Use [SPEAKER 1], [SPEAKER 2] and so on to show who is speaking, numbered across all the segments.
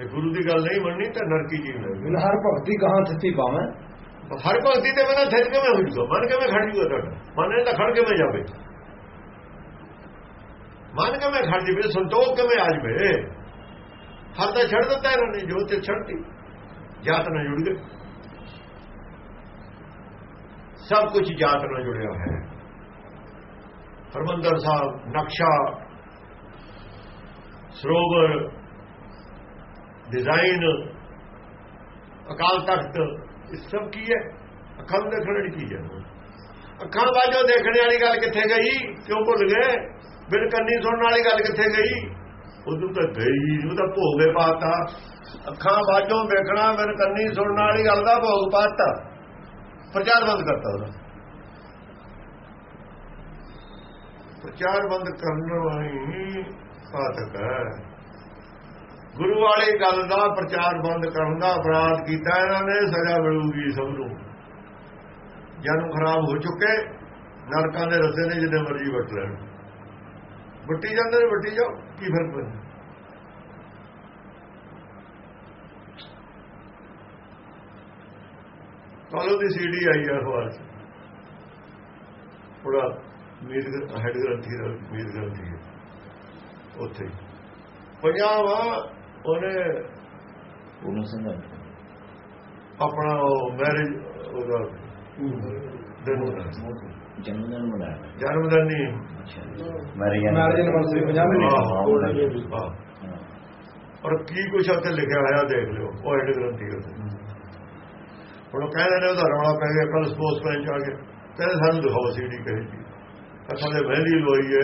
[SPEAKER 1] ਇਹ ਗੁਰੂ ਦੀ ਗੱਲ ਨਹੀਂ ਮੰਨਣੀ ਤਾਂ ਨਰਕੀ ਜੀਵਨ
[SPEAKER 2] ਬਿਨ ਹਰ ਭਗਤੀ ਕਹਾਂ ਥਿਤੀ ਪਾਵੇਂ
[SPEAKER 1] ਹਰ ਭਗਤੀ ਤੇ ਬੰਦਾ ਥਿਰ ਕਿਵੇਂ ਹੋ ਜੂਗਾ ਮਨ ਕਿਵੇਂ ਖੜ ਜੂਗਾ ਤੁਹਾਡਾ? ਮਨ ਇਹ ਤਾਂ ਖੜ ਕਿਵੇਂ ਜਾਵੇ? ਮਨ ਕਿਵੇਂ ਖੜ ਜਵੇ? ਸੰਤੋਖ ਕਿਵੇਂ ਆ ਜਵੇ? ਹਰ ਤਾਂ ਛੱਡ ਦਿੱਤਾ ਇਹਨਾਂ ਨੇ ਜੋ ਤੇ ਛੱਡਤੀ। ਜਾਤ ਨਾਲ ਜੁੜ ਗਏ। ਸਭ ਕੁਝ ਜਾਤ ਨਾਲ ਜੁੜਿਆ ਹੋਇਆ ਹੈ। ਹਰਮੰਦਰ ਸਾਹਿਬ ਨਕਸ਼ਾ ਸਰੋਵਰ ਡਿਜ਼ਾਈਨ ਅਕਾਲ ਤਖਤ ਇਹ ਸਭ ਕੀ ਹੈ? ਅੱਖਾਂ ਨੂੰ ਦੇਖਣ ਵਾਲੀ ਚੀਜ਼ ਹੈ? ਅੱਖਾਂ ਬਾਝੋਂ ਦੇਖਣ ਵਾਲੀ ਗੱਲ ਕਿੱਥੇ ਗਈ? ਕਿਉਂ ਭੁੱਲ ਗਏ? ਬਿਨ ਕੰਨੀ ਸੁਣਨ ਵਾਲੀ ਗੱਲ ਕਿੱਥੇ ਗਈ? ਉਦੋਂ ਤਾਂ ਗਈ ਉਹਦਾ ਤਾਂ ਭੋਗੇ ਪਾਤਾ। ਅੱਖਾਂ ਬਾਝੋਂ ਦੇਖਣਾ, ਬਿਨ ਕੰਨੀ ਸੁਣਨ ਵਾਲੀ ਗੱਲ ਦਾ ਭੋਗ ਪਾਤਾ। ਪ੍ਰਚਾਰ ਬੰਦ ਕਰਤਾ ਉਹਦਾ। ਪ੍ਰਚਾਰ ਬੰਦ ਕਰਨ ਵਾਲੀ ਘਾਤਕ ਹੈ। ਗੁਰੂ ਵਾਲੀ ਗੱਲ ਦਾ ਪ੍ਰਚਾਰ ਬੰਦ ਕਰਨ ਦਾ ਅਪਰਾਧ ਕੀਤਾ ਇਹਨਾਂ ਨੇ, ਸਜ਼ਾ ਮਿਲੂਗੀ ਸਭ ਨੂੰ। ਜਨਮ ਖਰਾਬ ਹੋ ਚੁੱਕੇ, ਨਰਕਾਂ ਦੇ ਰਸੇ ਨੇ ਜਿੰਨੇ ਮਰਜ਼ੀ ਵਟ ਲੈਣ। ਵੱਟੀ ਜਾਂਦੇ ਨੇ, ਵੱਟੀ ਜਾਓ, ਕੀ ਫ਼ਰਕ ਪੈਂਦਾ? ਕਾਲੋ ਦੀ ਸੀਡੀ ਆਈ ਆ ਅਖਬਾਰ ਚ। ਥੋੜਾ ਮੀਰ ਹੈਡ ਗ੍ਰੰਥੀ ਦਾ ਮੀਰ ਗ੍ਰੰਥੀ ਉੱਥੇ। ਪੰਜਾਬ ਉਹਨੇ
[SPEAKER 3] ਪੂਰਨ ਸਿੰਘ
[SPEAKER 1] ਆਪਣਾ ਉਹ ਮੈਰਿਜ ਉਹਦਾ
[SPEAKER 3] ਜਨਮ ਦਿਨ ਮਨਾਇਆ।
[SPEAKER 1] ਜਨਮ ਦਿਨ ਨਹੀਂ।
[SPEAKER 3] ਅੱਛਾ ਮੈਰਿਜ
[SPEAKER 2] ਮੈਰਿਜ ਐਨਵਰਸਰੀ 50ਵੀਂ
[SPEAKER 1] ਹਾਂ,
[SPEAKER 3] ਹਾਂ, ਉਹ ਲੱਗੀ।
[SPEAKER 1] ਹਾਂ। ਔਰ ਕੀ ਕੁਛ ਉੱਥੇ ਲਿਖਿਆ ਹੋਇਆ ਦੇਖ ਲਿਓ। ਉਹ ਹੈਡ ਗ੍ਰੰਥੀ ਉੱਥੇ ਹੁਣ ਉਹ ਕਹਿੰਦੇ ਨੇ ਉਹਦਾ ਰੌਲਾ ਪੈ ਗਿਆ ਕੱਲ ਸਪੋਰਟਸਮੈਨ ਚ ਆ ਗਿਆ ਕਹਿੰਦੇ ਸਾਨੂੰ ਦਿਖਾਓ ਸੀਡੀ ਕਹੀ ਜੀ ਅਸਾਂ ਦੇ ਮਹਿੰਦੀ ਲੋਈ ਹੈ।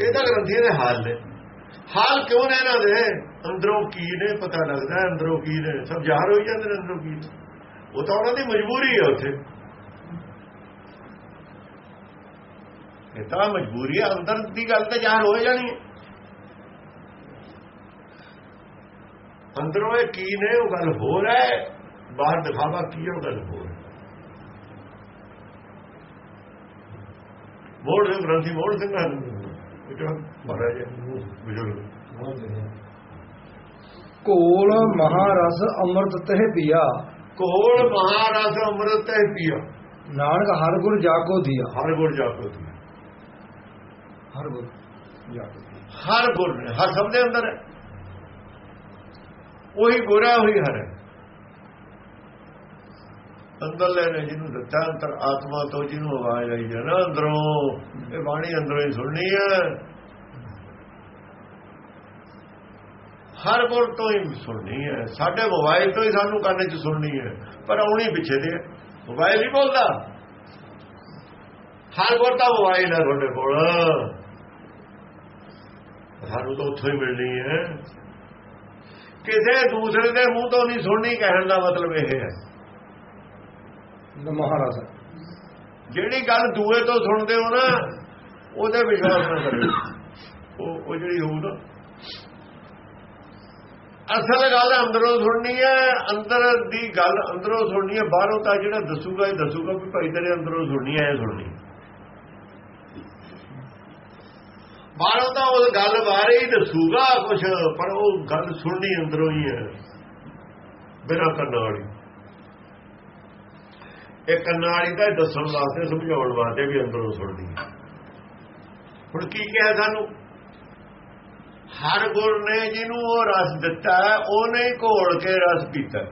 [SPEAKER 1] ਇਹ ਤਾਂ ਗ੍ਰੰਥੀਆਂ ਦੇ ਹਾਲ ਨੇ। ਹਾਲ ਕਿਉਂ ਨੇ ਇਹਨਾਂ ਦੇ? ਅੰਦਰੋਂ ਕੀ ਨੇ ਪਤਾ ਲੱਗਦਾ, ਅੰਦਰੋਂ ਕੀ ਨੇ? ਸਭ ਜ਼ਾਹਰ ਹੋਈ ਜਾਂਦੇ ਨੇ ਅੰਦਰੋਂ ਕੀ ਨੇ। ਉਹ ਤਾਂ ਉਹਨਾਂ ਦੀ ਮਜਬੂਰੀ ਹੈ ਉੱਥੇ। ਇਹ ਤਾਂ ਮਜਬੂਰੀ ਹੈ, ਅੰਦਰ ਦੀ ਗੱਲ ਤਾਂ ਜ਼ਾਹਰ ਹੋ ਜਾਣੀ ਹੈ। ਅੰਦਰੋਂ ਇਹ ਕੀ ਨੇ, ਉਹ ਗੱਲ ਹੋ ਰਿਹਾ ਹੈ, ਬਾਹਰ ਦਿਖਾਵਾ ਕੀ ਹੈ, ਉਹ ਗੱਲ ਹੋ। ਰਿਹਾ ਮੋੜ ਸਿੰਘ ਗ੍ਰੰਥੀ, ਮੋੜ ਸਿੰਘ ਹਨ ਇਹ ਮਹਾਰਾਜ ਬਜ਼ੁਰਗ
[SPEAKER 2] ਕੋਲ ਮਹਾਰਸ ਅੰਮ੍ਰਿਤ ਤਹਿ ਪੀਆ।
[SPEAKER 1] ਕੋਲ ਮਹਾਰਾਜ ਅੰਮ੍ਰਿਤ ਹੈ ਪੀਆ।
[SPEAKER 2] ਨਾਨਕ ਹਰ ਗੁਰ ਜਾ ਕੋ ਦਿਆ।
[SPEAKER 1] ਹਰ ਗੁਰ ਜਾਪੋ ਦੀ
[SPEAKER 2] ਹਰ ਗੁਰ ਜਾ ਕੋ ਦਿਆ।
[SPEAKER 1] ਹਰ ਗੁਰ ਹਰ ਸਭ ਦੇ ਅੰਦਰ ਹੈ। ਉਹੀ ਗੁਰਾ ਉਹੀ ਹਰ ਹੈ। ਅੰਦਰਲੇ ਨੇ ਜਿਹਨੂੰ ਦਿੱਤਾ ਅੰਤਰ ਆਤਮਾ ਤੋਂ ਜਿਹਨੂੰ ਆਵਾਜ਼ ਆਈ ਹੈ ਨਾ ਅੰਦਰੋਂ, ਇਹ ਬਾਣੀ ਅੰਦਰੋਂ ਹੀ ਸੁਣਨੀ ਹੈ। ਹਰ ਗੁਰ ਤੋਂ ਹੀ ਸੁਣਨੀ ਹੈ। ਸਾਡੇ ਮੋਬਾਈਲ ਤੋਂ ਹੀ ਸਾਨੂੰ ਕੰਨ 'ਚ ਸੁਣਨੀ ਹੈ, ਪਰ ਆਉਣੀ ਪਿੱਛੇ ਦੇ ਹੈ। ਮੋਬਾਈਲ ਨਹੀਂ ਬੋਲਦਾ। ਹਰ ਗੁਰ ਦਾ ਮੋਬਾਈਲ ਹੈ ਤੁਹਾਡੇ ਕੋਲ। ਸਾਨੂੰ ਤਾਂ ਉੱਥੋਂ ਹੀ ਮਿਲਣੀ ਹੈ। ਕਿਸੇ ਦੂਸਰੇ ਦੇ ਮੂੰਹ ਤੋਂ ਨਹੀਂ ਸੁਣਨੀ, ਕਹਿਣ ਦਾ ਮਤਲਬ ਇਹ ਹੈ।
[SPEAKER 2] ਮਹਾਰਾਜ
[SPEAKER 1] ਜਿਹੜੀ ਗੱਲ ਦੂਏ ਤੋਂ ਸੁਣਦੇ ਹੋ ਨਾ, ਉਹਦੇ ਵਿਸ਼ਵਾਸ ਨਾ ਕਰੋ ਉਹ ਉਹ ਜਿਹੜੀ ਹੋਊ ਨਾ। ਅਸਲ ਗੱਲ ਅੰਦਰੋਂ ਸੁਣਨੀ ਹੈ, ਅੰਦਰ ਦੀ ਗੱਲ ਅੰਦਰੋਂ ਸੁਣਨੀ ਹੈ, ਬਾਹਰੋਂ ਤਾਂ ਜਿਹੜਾ ਦੱਸੂਗਾ ਇਹ ਦੱਸੂਗਾ ਵੀ ਭਾਈ ਤੇਰੇ ਅੰਦਰੋਂ ਸੁਣਨੀ ਹੈ, ਇਹ ਸੁਣਨੀ ਬਾਹਰੋਂ ਤਾਂ ਉਹ ਗੱਲ ਬਾਰੇ ਹੀ ਦੱਸੂਗਾ ਕੁਝ ਪਰ ਉਹ ਗੱਲ ਸੁਣਨੀ ਅੰਦਰੋਂ ਹੀ ਹੈ। ਬਿਨਾਂ ਕੰਨਾਂ ਵਾਲੀ ਇਹ ਕੰਨਾਂ ਵਾਲੀ ਤਾਂ ਦੱਸਣ ਵਾਸਤੇ ਸਮਝਾਉਣ ਵਾਸਤੇ ਵੀ ਅੰਦਰੋਂ ਸੁਣਦੀ ਹੈ। ਹੁਣ ਕੀ ਕਿਹਾ ਸਾਨੂੰ? ਹਰ ਗੁਰ ਨੇ ਜਿਹਨੂੰ ਉਹ ਰਸ ਦਿੱਤਾ ਉਹਨੇ ਹੀ ਘੋਲ ਕੇ ਰਸ ਪੀਤਾ।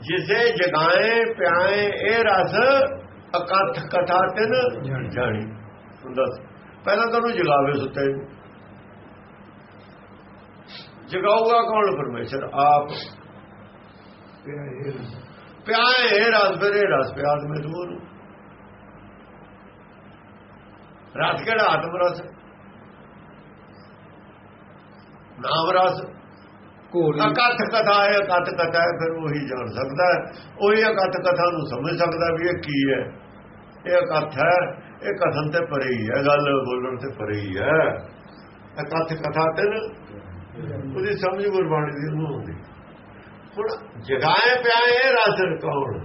[SPEAKER 1] ਜਿਸੇ ਜਗਾਏ ਪਿਆਏ ਇਹ ਰਸ ਅਕਥ ਕਥਾ ਤਿਨ ਜਾਣੀ। ਦੱਸ ਪਹਿਲਾਂ ਤੁਹਾਨੂੰ ਜਗਾਵੇ ਸੁੱਤੇ। ਜਗਾਊਗਾ ਕੌਣ? ਪਰਮੇਸ਼ਰ ਆਪ। ਪਿਆਏ ਇਹ ਰਸ ਫਿਰ ਰਸ ਪਿਆਦ ਮੇ ਤੂੰ ਨੂੰ ਰਸ ਕਿਹੜਾ? ਆਤਮ ਰਸ। ਨਾਮ ਰਸ।
[SPEAKER 2] ਘੋਲੀ।
[SPEAKER 1] ਅਕਥ ਕਥਾ ਹੈ ਅਕਥ ਕਥਾ ਹੈ ਫਿਰ ਉਹੀ ਜਾਣ ਸਕਦਾ ਹੈ। ਉਹੀ ਅਕਥ ਕਥਾ ਨੂੰ ਸਮਝ ਸਕਦਾ ਵੀ ਇਹ ਕੀ ਹੈ। ਇਹ ਅਕਥ ਹੈ ਇਹ ਕਥਨ ਤੇ ਪਰੇ ਹੀ ਹੈ ਗੱਲ ਬੋਲਣ ਤੇ ਪਰੇ ਹੀ ਹੈ। ਅਕਥ ਕਥਾ ਤੇ ਨਾ ਉਹਦੀ ਸਮਝ ਗੁਰਬਾਣੀ ਦੀ ਉਹਨੂੰ ਹੁੰਦੀ। ਹੁਣ ਜਗਾਏ ਪਿਆਏ ਇਹ ਰਸ ਕੌਣ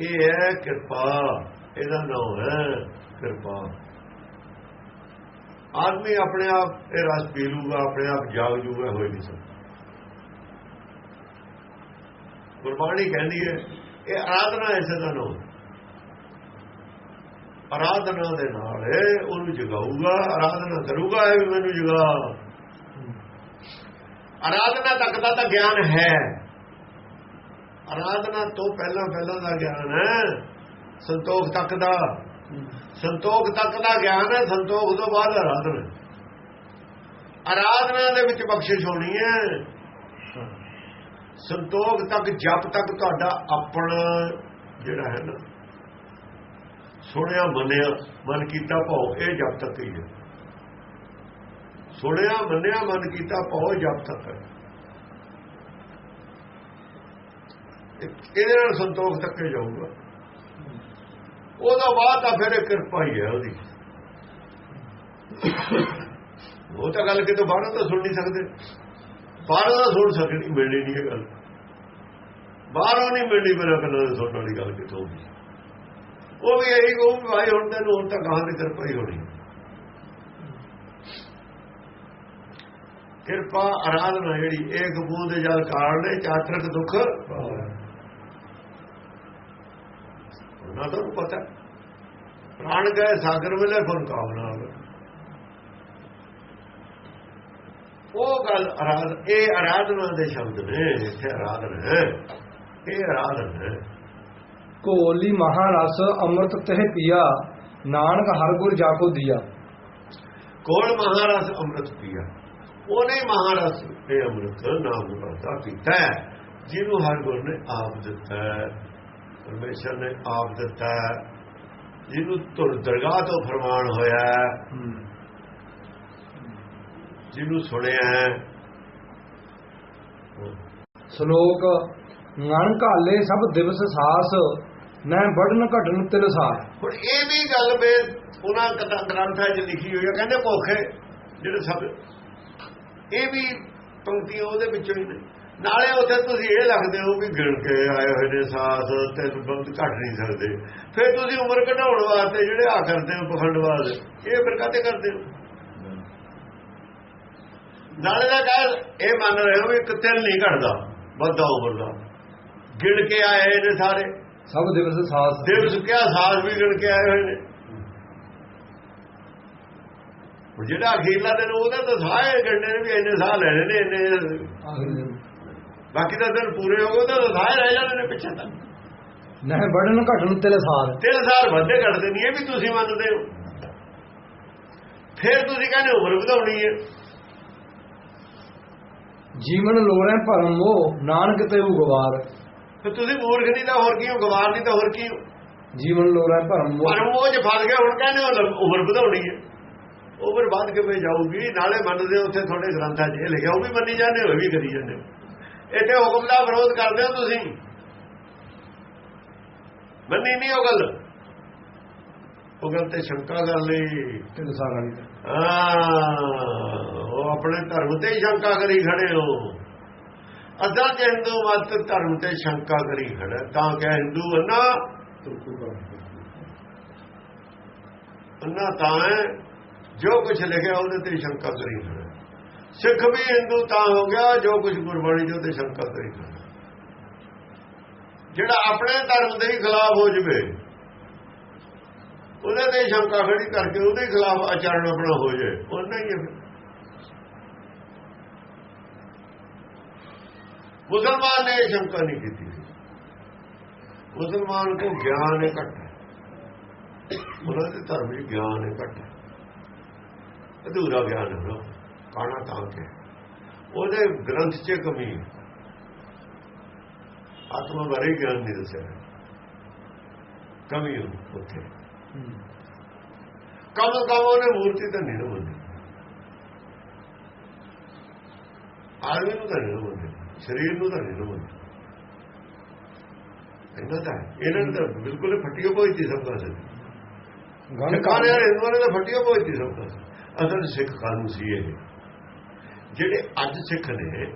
[SPEAKER 1] ਇਹ ਹੈ ਕਿਰਪਾ, ਇਹਦਾ ਨਾਮ ਹੈ ਕਿਰਪਾ। ਆਦਮੀ ਆਪਣੇ ਆਪ, ਇਹ ਰਸ ਪੀ ਲੂਗਾ, ਆਪਣੇ ਆਪ ਜਾਗ ਜੂਗਾ, ਹੋਈ ਨਹੀਂ ਸਕਦਾ। ਗੁਰਬਾਣੀ ਕਹਿੰਦੀ ਹੈ, ਇਹ ਆਰਾਧਨਾ ਇਸੇ ਦਾ ਨਾਮ। ਆਰਾਧਨਾ ਦੇ ਨਾਲ ਉਹਨੂੰ ਜਗਾਊਗਾ, ਆਰਾਧਨਾ ਕਰੂਗਾ, ਇਹ ਵੀ ਮੈਨੂੰ ਜਗਾ। ਆਰਾਧਨਾ ਤੱਕ ਦਾ ਤਾਂ ਗਿਆਨ ਹੈ। ਆਰਾਧਨਾ ਤੋਂ ਪਹਿਲਾਂ ਪਹਿਲਾਂ ਦਾ ਗਿਆਨ ਹੈ। ਸੰਤੋਖ ਤੱਕ ਦਾ। ਸੰਤੋਖ ਤੱਕ ਦਾ ਗਿਆਨ ਹੈ, ਸੰਤੋਖ ਤੋਂ ਬਾਅਦ ਆਰਾਧਨਾ। ਆਰਾਧਨਾ ਦੇ ਵਿੱਚ ਬਖਸ਼ਿਸ਼ ਹੋਣੀ ਹੈ। ਸੰਤੋਖ ਤੱਕ, ਜਪ ਤੱਕ ਤੁਹਾਡਾ ਆਪਣਾ ਜਿਹੜਾ ਹੈ ਨਾ, ਸੁਣਿਆ, ਮੰਨਿਆ, ਮਨ ਕੀਤਾ ਭਾਉ, ਇਹ ਜਪ ਤੱਕ ਹੀ ਹੈ। ਸੁਣਿਆ ਮੰਨਿਆ, ਮਨ ਕੀਤਾ ਭਾਉ ਜਪ ਤੱਕ। ਇਹਦੇ ਨਾਲ ਸੰਤੋਖ ਤੱਕੇ ਹੀ ਜਾਊਗਾ। ਉਹਦਾ ਬਾਅਦ ਤਾਂ ਫਿਰ ਇਹ ਕਿਰਪਾ ਹੀ ਹੈ ਉਹਦੀ। ਉਹ ਤਾਂ ਗੱਲ ਕਿਤੇ ਬਾਹਰੋਂ ਤਾਂ ਸੁਣ ਨਹੀਂ ਸਕਦੇ। ਬਾਹਰੋਂ ਤਾਂ ਸੁਣ ਸਕਣੀ ਮਿਲਣੀ ਨਹੀਂ ਇਹ ਗੱਲ। ਬਾਹਰੋਂ ਨਹੀਂ ਮਿਲਣੀ ਮੇਰਾ ਕੰਨਾਂ ਦੇ ਸੁਣਨ ਵਾਲੀ ਗੱਲ ਕਿਥੋਂ ਹੋਊਗੀ? ਉਹ ਵੀ ਇਹੀ ਕਹੂ ਵੀ ਭਾਈ ਹੁਣ ਤੈਨੂੰ ਹੁਣ ਤਾਂ ਕਹਾਂ ਦੀ ਕਿਰਪਾ ਹੀ ਹੋਣੀ ਕਿਰਪਾ ਆਰਾਧਨਾ ਜਿਹੜੀ ਏਕ ਬੂੰਦ ਜਲ ਕਾਰਣੇ ਚਾਤਰਕ ਦੁੱਖ। ਉਹਨਾਂ ਤੋਂ ਪਤਾ ਪ੍ਰਾਣ ਗਏ ਸਾਗਰ ਮਿਲੇ ਕਾਮਨਾ ਹੋਵੇ ਉਹ ਗੱਲ ਆਰਾਧ ਇਹ ਆਰਾਧਨਾ ਦੇ ਸ਼ਬਦ ਨੇ ਇੱਥੇ ਆਰਾਧਨਾ ਹੈ। ਇਹ ਆਰਾਧਨਾ ਹੈ।
[SPEAKER 2] ਕੋਲੀ ਮਹਾਰਸ ਅੰਮ੍ਰਿਤ ਤਹਿ ਪੀਆ ਨਾਨਕ ਹਰ ਗੁਰ ਦੀਆ।
[SPEAKER 1] ਕੋਲ ਮਹਾਰਸ ਅੰਮ੍ਰਿਤ ਪੀਆ। ਉਹਨੇ ਮਹਾਰਸ ਤੇ ਅੰਮ੍ਰਿਤ ਨਾਮ ਦਾ ਹੈ, ਜਿਹਨੂੰ ਹਰ ਗੁਰ ਨੇ ਆਪ ਦਿੱਤਾ। ਪਰਮੇਸ਼ਰ ਨੇ ਆਪ ਦਿੱਤਾ। ਜਿਹਨੂੰ ਤੁਰ ਦਰਗਾਹ ਤੋਂ ਫਰਮਾਨ ਹੋਇਆ ਜਿਹਨੂੰ ਸੁਣਿਆ।
[SPEAKER 2] ਸ਼ਲੋਕ ਮਨ ਘਾਲੇ ਸਭ ਦਿਵਸ ਸਾਸ ਨੈ ਬੜਨ ਘਟਨ ਤਿਲ ਸਾਰ
[SPEAKER 1] ਹੁਣ ਇਹ ਵੀ ਗੱਲ ਵੇ ਉਹਨਾਂ ਗ੍ਰੰਥਾਂ 'ਚ ਲਿਖੀ ਹੋਈ ਹੈ ਕਹਿੰਦੇ ਭੁੱਖੇ ਜਿਹੜੇ ਸਭ ਇਹ ਵੀ ਪੰਕਤੀਆਂ ਉਹਦੇ ਵਿੱਚੋਂ ਹੀ ਨੇ। ਨਾਲੇ ਉੱਥੇ ਤੁਸੀਂ ਇਹ ਲੱਗਦੇ ਹੋ ਵੀ ਗਿਣ ਕੇ ਆਏ ਹੋਏ ਨੇ ਸਾਥ ਤੇ ਬਹੁਤ ਘਟ ਨਹੀਂ ਸਕਦੇ ਫਿਰ ਤੁਸੀਂ ਉਮਰ ਘਟਾਉਣ ਵਾਸਤੇ ਜਿਹੜੇ ਆ ਕਰਦੇ ਹੋ ਪਖੰਡਵਾਦ ਇਹ ਫਿਰ ਕਾਤੇ ਕਰਦੇ ਹੋ? ਨਾਲੇ ਦਾ ਕਹਿ ਇਹ ਮੰਨ ਰਹੇ ਹੋ ਵੀ ਇੱਕ ਤਿਲ ਨਹੀਂ ਘਟਦਾ ਵੱਧਾ ਉਮਰ ਦਾ ਗਿਣ ਕੇ ਆਏ ਨੇ ਸਾਰੇ।
[SPEAKER 2] ਸਭ ਦਿਵਸ ਸਾਸ।
[SPEAKER 1] ਦੇਵ ਸੁਕਿਆ ਸਾਲ ਵੀ ਗਿਣ ਕੇ ਆਏ ਹੋਏ ਨੇ ਹੁਣ ਜਿਹੜਾ ਅਖੀਰਲਾ ਦਿਨ ਉਹਦਾ ਤਾਂ ਸਾਹ ਗੰਡੇ ਨੇ ਵੀ ਇੰਨੇ ਸਾਹ ਲੈਣੇ ਨੇ ਇੰਨੇ ਬਾਕੀ ਦਾ ਦਿਨ ਪੂਰੇ ਹੋ ਗਏ ਤਾਂ ਸਾਹ ਰਹਿ ਜਾਣੇ ਨੇ ਪਿੱਛੇ ਤਾਂ
[SPEAKER 2] ਨੈ ਬੜਨ ਘਟਨ ਤਿਲ ਸਾਰ
[SPEAKER 1] ਤਿੰਨ ਸਾਲ ਵੱਧੇ ਕੱਢਦੇ ਨਹੀਂ ਇਹ ਵੀ ਤੁਸੀਂ ਮੰਨਦੇ ਹੋ। ਫਿਰ ਤੁਸੀਂ ਕਹਿੰਦੇ ਉਮਰ ਵਧਾਉਣੀ ਹੈ।
[SPEAKER 2] ਜੀਵਨ ਲੋੜੈ ਭਰਮ ਮੋਹ ਨਾਨਕ ਤੇ ਉਗਵਾਰ।
[SPEAKER 1] ਫਿਰ ਤੁਸੀਂ ਮੂਰਖ ਨਹੀਂ ਤਾਂ ਹੋਰ ਕੀ ਹੋ ਗਵਾਰ ਨਹੀਂ ਤਾਂ ਹੋਰ ਕੀ।
[SPEAKER 2] ਜੀਵਨ ਲੋੜੈ ਭਰਮ ਮੋਹ
[SPEAKER 1] ਪਰ ਉਹ ਜੇ ਫਸ ਗਿਆ ਹੁਣ ਕਹਿੰਦੇ ਹੋ ਉਮਰ ਵਧਾਉਣੀ ਹੈ। ਉਮਰ ਵੱਧ ਕੇ ਜਾਊਗੀ? ਨਾਲੇ ਮੰਨਦੇ ਹੋ ਉੱਥੇ ਤੁਹਾਡੇ ਗ੍ਰੰਥਾਂ 'ਚ ਇਹ ਲਿਖਿਆ ਉਹ ਵੀ ਮੰਨੀ ਜਾਂਦੇ ਹੋ ਇਹ ਵੀ ਕਰੀ ਜਾਂਦੇ ਇੱਥੇ ਹੁਕਮ ਦਾ ਵਿਰੋਧ ਕਰਦੇ ਹੋ ਤੁਸੀਂ। ਮੰਨੀ ਨਹੀਂ ਉਹ ਗੱਲ। ਉਹ ਗੱਲ ਤੇ ਸ਼ੰਕਾ ਕਰ ਲਈ
[SPEAKER 2] ਤਿਲ ਸਾਰ ਵਾਲੀ।
[SPEAKER 1] ਹਾਂ ਉਹ ਆਪਣੇ ਧਰਮ ਤੇ ਹੀ ਸ਼ੰਕਾ ਕਰੀ ਖੜੇ ਹੋ। ਅੱਧਾ ਚ ਹਿੰਦੂ ਮਤ ਧਰਮ ਤੇ ਸ਼ੰਕਾ ਕਰੀ ਖੜਾ ਤਾਂ ਕਿ ਹਿੰਦੂ ਅੰਨਾ। ਅੰਨਾ ਤਾਂ ਹੈ। ਜੋ ਕੁਝ ਲਿਖਿਆ ਉਹਦੇ ਤੇ ਸ਼ੰਕਾ ਕਰੀ ਖੜਾ ਸਿੱਖ ਵੀ ਹਿੰਦੂ ਤਾਂ ਹੋ ਗਿਆ, ਜੋ ਕੁਝ ਗੁਰਬਾਣੀ ਜੋ ਤੇ ਸ਼ੰਕਾ ਕਰੀ ਖੜਾ ਜਿਹੜਾ ਆਪਣੇ ਧਰਮ ਦੇ ਹੀ ਖਿਲਾਫ ਹੋ ਜਵੇ, ਉਹਦੇ ਤੇ ਸ਼ੰਕਾ ਖੜੀ ਕਰਕੇ ਉਹਦੇ ਖਿਲਾਫ ਆਚਰਣ ਆਪਣਾ ਹੋ ਜਾਏ, ਉਹਨਾਂ ਹੀ ਮੁਸਲਮਾਨ ਨੇ ਇਹ ਸ਼ੰਕਾ ਨਹੀਂ ਕੀਤੀ। ਮੁਸਲਮਾਨ ਕੋ ਗਿਆਨ ਹੈ ਘੱਟ ਹੈ। ਉਹਨਾਂ ਦੇ ਧਰਮ ਵਿੱਚ ਗਿਆਨ ਹੈ ਘੱਟ ਹੈ। ਅਧੂਰਾ ਗਿਆਨ ਹੈ ਕਾਣਾ ਤਾਂ ਕੇ। ਉਹਦੇ ਗ੍ਰੰਥ 'ਚ ਕਮੀ ਆਤਮਾ ਬਾਰੇ ਗਿਆਨ ਨਹੀਂ ਦੱਸਿਆ। ਕਮੀ ਉੱਥੇ। ਕਮ ਕਮ ਉਹਨੇ ਮੂਰਤੀ ਤਾਂ ਨਹੀਂ ਨਾ ਮੰਨੀ ਆਦਮੀ ਨੂੰ ਤਾਂ ਨਹੀਂ ਨਾ ਮੰਨੀ ਸਰੀਰ ਨੂੰ ਤਾਂ ਨਹੀਂ ਨਾ ਮੰਨੀ ਇਹਨਾਂ ਦਾ। ਇਹਨਾਂ ਨੇ ਤਾਂ ਬਿਲਕੁਲ ਫੱਟੀਓ ਸੀ ਸਭ ਕਾਸੇ
[SPEAKER 2] ਗਨ
[SPEAKER 1] ਸਿੱਖਾਂ ਨੇ ਯਾਰ ਹਿੰਦੂਆਂ ਨੇ ਤਾਂ ਫੱਟੀਓ ਸੀ ਸਭ ਕਾਸੇ ਅਸਲ ਸਿੱਖ ਕਾਨੂੰਨ ਸੀ ਇਹ। ਜਿਹੜੇ ਅੱਜ ਸਿੱਖ ਨੇ,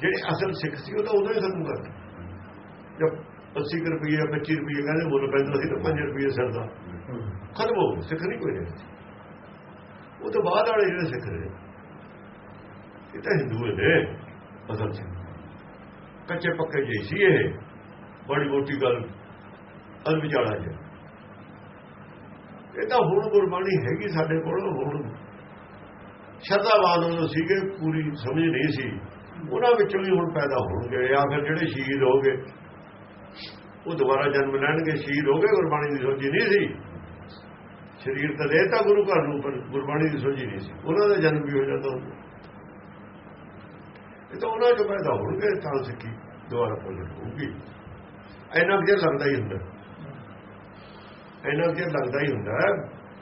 [SPEAKER 1] ਜਿਹੜੇ ਅਸਲ ਸਿੱਖ ਸੀ, ਉਹ ਤਾਂ ਉਦੋਂ ਹੀ ਖਤਮ ਕਰ ਗਏ ਜਦ 80 ਕੁ ਰੁਪਏ 25 ਰੁਪਏ ਕਹਿੰਦੇ ਮੁੱਲ ਪੈਂਦਾ ਸੀ ਤਾਂ 5 ਰੁਪਏ ਸਰਦਾ ਖਤਮ ਹੋ ਗਏ, ਸਿੱਖ ਨਹੀਂ ਕੋਈ ਉਹ ਤੋਂ ਬਾਅਦ ਵਾਲੇ ਜਿਹੜੇ ਸਿੱਖ ਨੇ ਇਹ ਤਾਂ ਹਿੰਦੂ ਨੇ, ਅਸਲ 'ਚ ਕੱਚੇ ਪੱਕੇ ਜਿਹੀ ਸੀ ਇਹ। ਬੜੀ ਮੋਟੀ ਗੱਲ ਅਲ ਵਿਚਾਲਾ ਜੀ ਇਹ ਤਾਂ ਹੁਣ ਗੁਰਬਾਣੀ ਹੈਗੀ ਸਾਡੇ ਕੋਲ, ਹੁਣ ਸ਼ਰਧਾਵਾਨ ਉਹ ਸੀਗੇ, ਪੂਰੀ ਸਮਝ ਨਹੀਂ ਸੀ। ਉਹਨਾਂ ਵਿੱਚੋਂ ਵੀ ਹੁਣ ਪੈਦਾ ਹੋਣਗੇ, ਜਾਂ ਫਿਰ ਜਿਹੜੇ ਸ਼ਹੀਦ ਹੋ ਗਏ, ਉਹ ਦੁਬਾਰਾ ਜਨਮ ਲੈਣਗੇ, ਸ਼ਹੀਦ ਹੋ ਗਏ, ਗੁਰਬਾਣੀ ਦੀ ਸੋਝੀ ਨਹੀਂ ਸੀ। ਸਰੀਰ ਤਾਂ ਦੇਤਾ ਗੁਰੂ ਘਰ ਨੂੰ, ਪਰ ਗੁਰਬਾਣੀ ਦੀ ਸੋਝੀ ਨਹੀਂ ਸੀ। ਉਹਨਾਂ ਦਾ ਜਨਮ ਵੀ ਹੋ ਜਾਂਦਾ ਹੁੰਦਾ। ਇਹ ਤਾਂ ਉਹਨਾਂ ਚੋਂ ਪੈਦਾ ਹੋਣਗੇ, ਤਾਂ ਸਿੱਖੀ ਦੁਬਾਰਾ ਪ੍ਰਗਟ ਹੋਊਗੀ। ਇੰਨਾ ਕੁ ਚਿਰ ਲੱਗਦਾ ਹੀ ਹੁੰਦਾ। ਇੰਨਾ ਕੁ ਚਿਰ ਲੱਗਦਾ ਹੀ ਹੁੰਦਾ।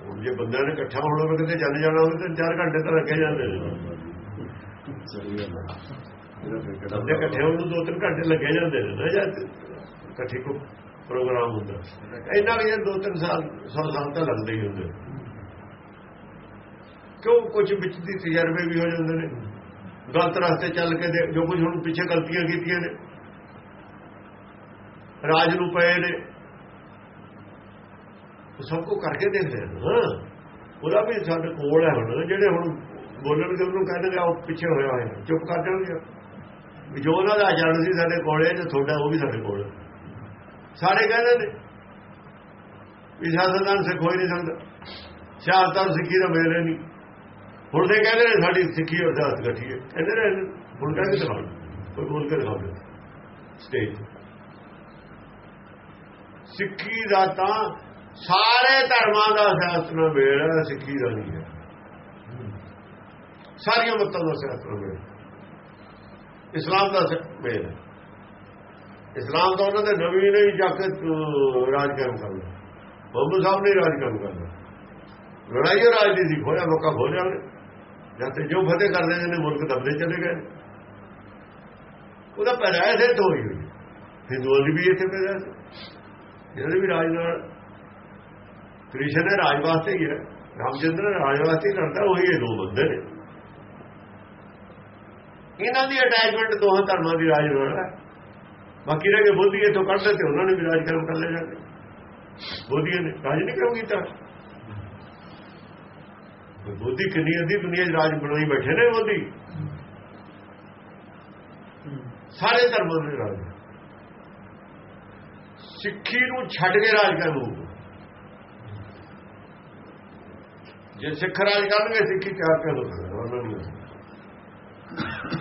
[SPEAKER 1] ਹੁਣ ਜੇ ਬੰਦਿਆਂ ਨੇ ਇਕੱਠਾ ਹੋਣਾ ਹੋਵੇ ਕਿਤੇ ਚੱਲ ਜਾਣਾ ਹੋਵੇ ਤਾਂ 4 ਘੰਟੇ ਤਾਂ ਲੱਗੇ ਜਾਂਦੇ ਨੇ। ਬੰਦੇ ਇਕੱਠੇ ਹੋਣ ਨੂੰ 2-3 ਘੰਟੇ ਲੱਗੇ ਜਾਂਦੇ ਨੇ ਨਾ ਜਦ ਇਕੱਠੇ ਕੋ ਪ੍ਰੋਗਰਾਮ ਹੁੰਦਾ। ਇੰਨਾ ਕੁ ਚਿਰ 2-3 ਸਾਲ 100 ਸਾਲ ਤਾਂ ਲੱਗਦੇ ਹੀ ਹੁੰਦੇ। ਕਿਉਂ ਕੁਝ ਵਿੱਚ ਦੀ ਤਜਰਬੇ ਵੀ ਹੋ ਜਾਂਦੇ ਨੇ। ਗਲਤ ਰਸਤੇ ਚੱਲ ਕੇ ਜੋ ਕੁਝ ਹੁਣ ਪਿੱਛੇ ਗਲਤੀਆਂ ਕੀਤੀਆਂ ਨੇ। ਰਾਜ ਨੂੰ ਪਏ ਨੇ। ਸਭ ਕੁਝ ਕਰਕੇ ਦੇਖਦੇ ਹਾਂ ਉਹਦਾ ਵੀ ਸਾਡੇ ਕੋਲ ਹੈ ਹੁਣ, ਜਿਹੜੇ ਹੁਣ ਬੋਲਣਗੇ ਉਹਨੂੰ ਕਹਿੰਦੇ ਆ ਉਹ ਪਿੱਛੇ ਹੋਇਆ ਹੋਇਆ ਚੁੱਪ ਕਰ ਜਾਣਗੇ। ਜੋ ਉਹਨਾਂ ਦਾ ਆਚਰਣ ਸੀ ਸਾਡੇ ਕੋਲ ਹੈ ਤੁਹਾਡਾ, ਉਹ ਵੀ ਸਾਡੇ ਕੋਲ ਸਾਰੇ ਕਹਿੰਦੇ ਨੇ ਵੀ ਸਿਆਸਤਦਾਨ ਸਿੱਖ ਹੋ ਹੀ ਨਹੀਂ ਸਕਦਾ ਸਿਆਸਤਦਾਨ ਸਿੱਖੀ ਦਾ ਮੇਰੇ ਨਹੀਂ। ਹੁਣ ਦੇ ਕਹਿੰਦੇ ਨੇ ਸਾਡੀ ਸਿੱਖੀ ਔਰ ਸਿਆਸਤ ਹੈ। ਕਹਿੰਦੇ ਨੇ, ਹੁਣ ਕਹਿੰਦੇ ਦਿਖਾਓ। ਕੋਈ ਬੋਲ ਕੇ ਦਿਖਾਓ। ਸਟੇਜ ਸਿੱਖੀ ਦਾ ਤਾਂ ਸਾਰੇ ਧਰਮਾਂ ਦਾ ਸਿਆਸਤ ਨਾਲ ਮੇਲ ਹੈ ਸਿੱਖੀ ਦਾ ਨਹੀਂ ਹੈ। ਸਾਰੀਆਂ ਮਤਾਂ ਦਾ ਸਿਆਸਤ ਨਾਲ ਮੇਲ ਇਸਲਾਮ ਦਾ ਮੇਲ ਹੈ। ਇਸਲਾਮ ਤਾਂ ਉਹਨਾਂ ਦੇ ਨਵੀਂ ਨੇ ਜਾ ਕੇ ਅਹ, ਰਾਜ ਕਾਇਮ ਕਰਨਾ ਬੰਬੂ ਸਾਹਿਬ ਨੇ ਰਾਜ ਕਾਇਮ ਕਰਨਾ ਲੜਾਈ ਉਹ ਰਾਜ ਦੀ ਸੀ ਖੋਇਆ ਮੌਕਾ ਖੋ ਜਾਣੇ ਜਦ ਤੇ ਜੋ ਫਤਿਹ ਕਰਦੇ ਨੇ ਮੁਲਕ ਦਬਦੇ ਚਲੇ ਗਏ ਉਹਦਾ ਪੈਦਾਇਸ਼ ਇੱਥੇ ਹੋਈ ਹੋਈ। ਹਿੰਦੂਆਂ ਦੀ ਵੀ ਇੱਥੇ ਪੈਦਾਇਸ਼ ਜਿਹੜੇ ਵੀ ਰਾਜ ਨਾਲ ਕ੍ਰਿਸ਼ਨ ਹੈ ਰਾਜ ਵਾਸਤੇ ਹੀ ਹੈ। ਰਾਮਚੰਦਰ ਰਾਜ ਵਾਸਤੇ ਹੀ ਕਰਦਾ, ਉਹੀ ਇਹ ਦੋ ਬੰਦੇ ਨੇ। ਇਹਨਾਂ ਦੀ ਅਟੈਚਮੈਂਟ ਦੋਹਾਂ ਧਰਮਾਂ ਦੀ ਰਾਜ ਨਾਲ ਹੈ। ਬਾਕੀ ਰਹਿ ਕੇ ਬੋਧੀ, ਇਥੋਂ ਕੱਢਦੇ ਤੇ ਉਹਨਾਂ ਨੇ ਵੀ ਰਾਜ ਕਰਮ ਕਰ ਲਿਆ ਜਾਂਦੇ। ਕੇ ਬੋਧੀਆਂ ਨੇ ਰਾਜ ਨਹੀਂ ਕਿਉਂ ਕੀਤਾ। ਬੋਧੀ ਕਿੰਨੀ ਅੱਧੀ ਦੁਨੀਆ 'ਚ ਰਾਜ ਬਣਾਈ ਬੈਠੇ ਨੇ ਬੋਧੀ। ਸਾਰੇ ਧਰਮਾਂ ਦੇ ਰਾਜ ਸਿੱਖੀ ਨੂੰ ਛੱਡ ਕੇ ਰਾਜ ਕਰਨ ਨੂੰ ਜੇ ਸਿੱਖ ਰਾਜ ਕਰਨਗੇ ਸਿੱਖੀ ਚਾਰ ਕਰ ਉਹਨਾਂ ਨੂੰ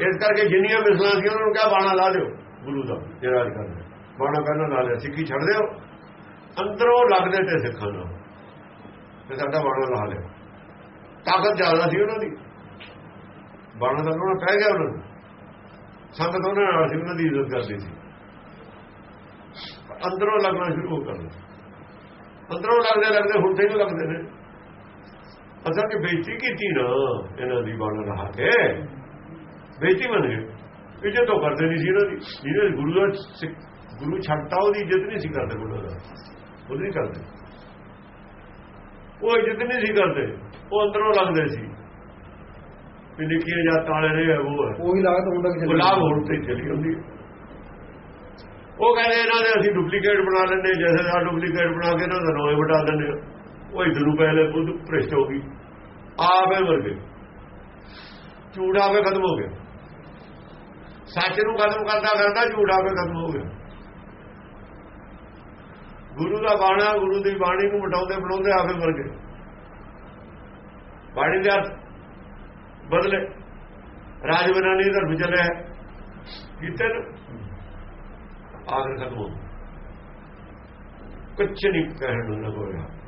[SPEAKER 1] ਇਸ ਕਰਕੇ ਜਿੰਨੀਆਂ ਮਿਸਲਾਂ ਸੀ, ਉਹਨਾਂ ਨੂੰ ਕਿਹਾ, ਬਾਣਾ ਲਾ ਦਿਓ, ਗੁਰੂ ਦਾ, ਜੇ ਰਾਜ ਕਰਨਾ ਬਾਣਾ ਪਹਿਲਾਂ ਲਾ ਲਿਆ, ਸਿੱਖੀ ਛੱਡ ਦਿਓ। ਅੰਦਰੋਂ ਲੱਗਦੇ ਤੇ ਸਿੱਖਾਂ ਨੂੰ ਤੇ ਸਾਡਾ ਬਾਣਾ ਲਾ ਲਿਆ। ਤਾਕਤ ਜ਼ਿਆਦਾ ਸੀ ਉਹਨਾਂ ਦੀ। ਬਾਣਾ ਦਾ ਉਹਨਾਂ ਪੈ ਗਿਆ ਉਹਨਾਂ ਨੂੰ। ਸੰਗਤ ਉਹਨਾਂ ਨਾਲ ਸੀ, ਉਹਨਾਂ ਦੀ ਇੱਜ਼ਤ ਕਰਦੀ ਸੀ। ਅੰਦਰੋਂ ਲੱਗਣਾ ਸ਼ੁਰੂ ਹੋ ਗਿਆ। ਅੰਦਰੋਂ ਲੱਗਦੇ ਲੱਗਦੇ ਹੁਣ ਤੇ ਹੀ ਲੱਗਦੇ ਨੇ। ਅਸਾਂ ਕਿ ਬੇਇੱਜ਼ਤੀ ਕੀਤੀ ਨਾ ਇਹਨਾਂ ਦੀ ਬਾਣਾ ਰਹਾ ਕੇ ਬੇਇੱਜ਼ਤੀ ਬਣ ਗਏ ਇੱਜ਼ਤ ਤਾਂ ਕਰਦੇ ਨਹੀਂ ਸੀ ਇਹਨਾਂ ਦੀ। ਜਿਹਨੇ ਗੁਰੂ ਦਾ ਗੁਰੂ ਛੱਡਤਾ ਉਹਦੀ ਇੱਜ਼ਤ ਨਹੀਂ ਸੀ ਕਰਦੇ ਗੁਰੂ ਦਾ। ਉਹ ਨਹੀਂ ਕਰਦੇ। ਉਹ ਇੱਜ਼ਤ ਨਹੀਂ ਸੀ ਕਰਦੇ। ਉਹ ਅੰਦਰੋਂ ਲੱਗਦੇ ਸੀ। ਵੀ ਨਿੱਕੀਆਂ ਜਾਤਾਂ ਵਾਲੇ ਨੇ ਉਹ ਹੈ।
[SPEAKER 2] ਉਹੀ ਲਾਗਤ ਤੱਕ ਚੱਲੀ
[SPEAKER 1] ਗੁਲਾਬ ਹੁਣ ਤੇ ਚਲੀ ਹੁੰਦੀ। ਉਹ ਕਹਿੰਦੇ ਇਹਨਾਂ ਦੇ ਅਸੀਂ ਡੁਪਲੀਕੇਟ ਬਣਾ ਲੈਂਦੇ ਜੈਸੇ ਦਾ ਡੁਪਲੀਕੇਟ ਬਣਾ ਕੇ ਇਹਨਾਂ ਦਾ ਨੋਏ ਵਟਾ ਦਿੰਦੇ। ਉਹ ਇਧਰ ਨੂੰ ਪਹਿਲੇ ਬੁੱਧ ਭ੍ਰਿਸ਼ਟ ਹੋ ਗਈ। ਆਪੇ ਮਰ ਗਏ। ਝੂਠ ਆਪੇ ਖਤਮ ਹੋ ਗਿਆ। ਸੱਚ ਨੂੰ ਖਤਮ ਕਰਦਾ ਕਰਦਾ ਝੂਠ ਆਪੇ ਖਤਮ ਹੋ ਗਿਆ। ਗੁਰੂ ਦਾ ਬਾਣਾ, ਗੁਰੂ ਦੀ ਬਾਣੀ ਨੂੰ ਮਟਾਉਂਦੇ ਬਣਾਉਂਦੇ ਆਪੇ ਮਰ ਗਏ। ਬਾਣੀ ਦੇ ਅਰਥ ਬਦਲੇ। ਰਾਜ ਬਨਾਨੀ ਧਰਮ ਚੱਲਿਆ। ਕੀਤੇ ਨੇ ਆਖਰ ਖਤਮ ਹੋ ਗਿਆ। ਕੁਛ ਨਹੀਂ ਕਹਿਣ ਨੂੰ ਨਾ ਹੋਇਆ